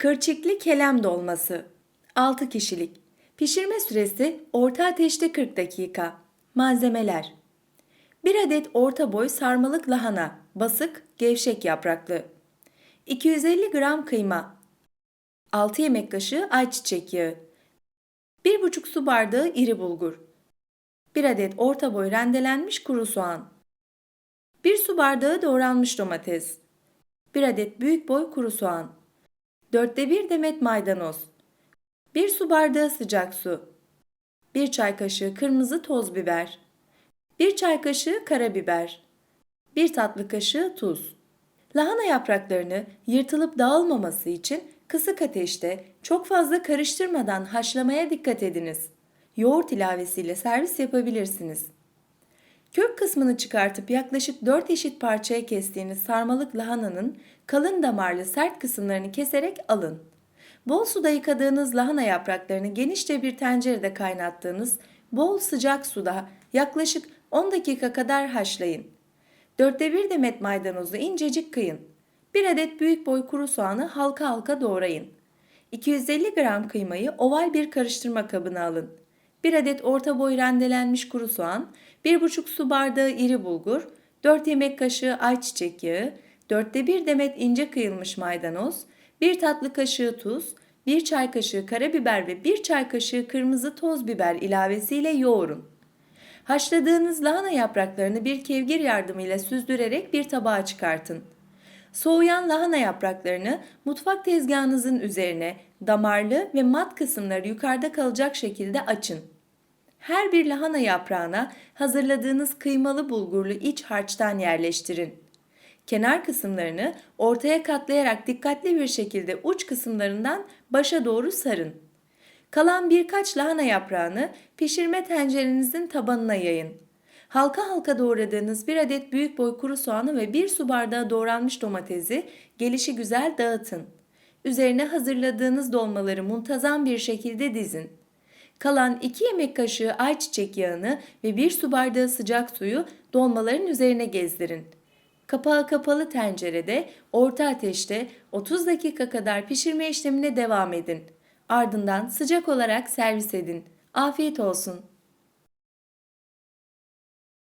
Kırçıklı kelem dolması. 6 kişilik. Pişirme süresi orta ateşte 40 dakika. Malzemeler. 1 adet orta boy sarmalık lahana basık gevşek yapraklı. 250 gram kıyma. 6 yemek kaşığı ayçiçek yağı. 1,5 su bardağı iri bulgur. 1 adet orta boy rendelenmiş kuru soğan. 1 su bardağı doğranmış domates. 1 adet büyük boy kuru soğan Dörtte bir demet maydanoz, 1 su bardağı sıcak su, 1 çay kaşığı kırmızı toz biber, 1 çay kaşığı karabiber, 1 tatlı kaşığı tuz. Lahana yapraklarını yırtılıp dağılmaması için kısık ateşte çok fazla karıştırmadan haşlamaya dikkat ediniz. Yoğurt ilavesiyle servis yapabilirsiniz. Kök kısmını çıkartıp yaklaşık 4 eşit parçaya kestiğiniz sarmalık lahananın kalın damarlı sert kısımlarını keserek alın. Bol suda yıkadığınız lahana yapraklarını genişçe bir tencerede kaynattığınız bol sıcak suda yaklaşık 10 dakika kadar haşlayın. Dörtte bir demet maydanozu incecik kıyın. Bir adet büyük boy kuru soğanı halka halka doğrayın. 250 gram kıymayı oval bir karıştırma kabına alın. 1 adet orta boy rendelenmiş kuru soğan, 1,5 su bardağı iri bulgur, 4 yemek kaşığı ayçiçek yağı, 4'te 1 demet ince kıyılmış maydanoz, 1 tatlı kaşığı tuz, 1 çay kaşığı karabiber ve 1 çay kaşığı kırmızı toz biber ilavesiyle yoğurun. Haşladığınız lahana yapraklarını bir kevgir yardımıyla süzdürerek bir tabağa çıkartın. Soğuyan lahana yapraklarını mutfak tezgahınızın üzerine damarlı ve mat kısımları yukarıda kalacak şekilde açın. Her bir lahana yaprağına hazırladığınız kıymalı bulgurlu iç harçtan yerleştirin. Kenar kısımlarını ortaya katlayarak dikkatli bir şekilde uç kısımlarından başa doğru sarın. Kalan birkaç lahana yaprağını pişirme tencerenizin tabanına yayın. Halka halka doğradığınız bir adet büyük boy kuru soğanı ve bir su bardağı doğranmış domatesi gelişi güzel dağıtın. Üzerine hazırladığınız dolmaları muntazam bir şekilde dizin. Kalan 2 yemek kaşığı ayçiçek yağını ve 1 su bardağı sıcak suyu dolmaların üzerine gezdirin. Kapağı kapalı tencerede orta ateşte 30 dakika kadar pişirme işlemine devam edin. Ardından sıcak olarak servis edin. Afiyet olsun.